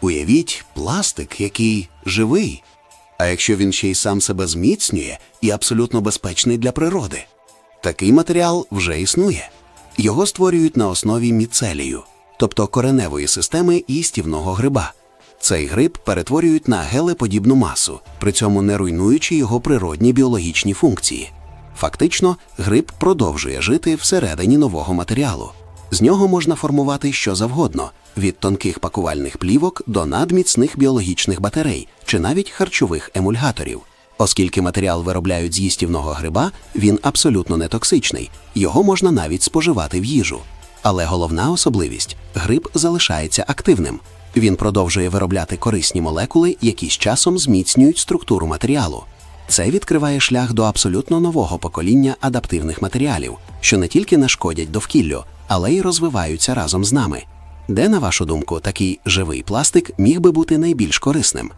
Уявіть пластик, який живий. А якщо він ще й сам себе зміцнює і абсолютно безпечний для природи, такий матеріал вже існує. Його створюють на основі міцелію, тобто кореневої системи їстівного гриба. Цей гриб перетворюють на гелеподібну масу, при цьому не руйнуючи його природні біологічні функції. Фактично, гриб продовжує жити всередині нового матеріалу. З нього можна формувати що завгодно від тонких пакувальних плівок до надміцних біологічних батарей чи навіть харчових емульгаторів. Оскільки матеріал виробляють з їстівного гриба, він абсолютно не токсичний, його можна навіть споживати в їжу. Але головна особливість гриб залишається активним. Він продовжує виробляти корисні молекули, які з часом зміцнюють структуру матеріалу. Це відкриває шлях до абсолютно нового покоління адаптивних матеріалів, що не тільки не шкодять довкіллю, але й розвиваються разом з нами. Де, на вашу думку, такий живий пластик міг би бути найбільш корисним?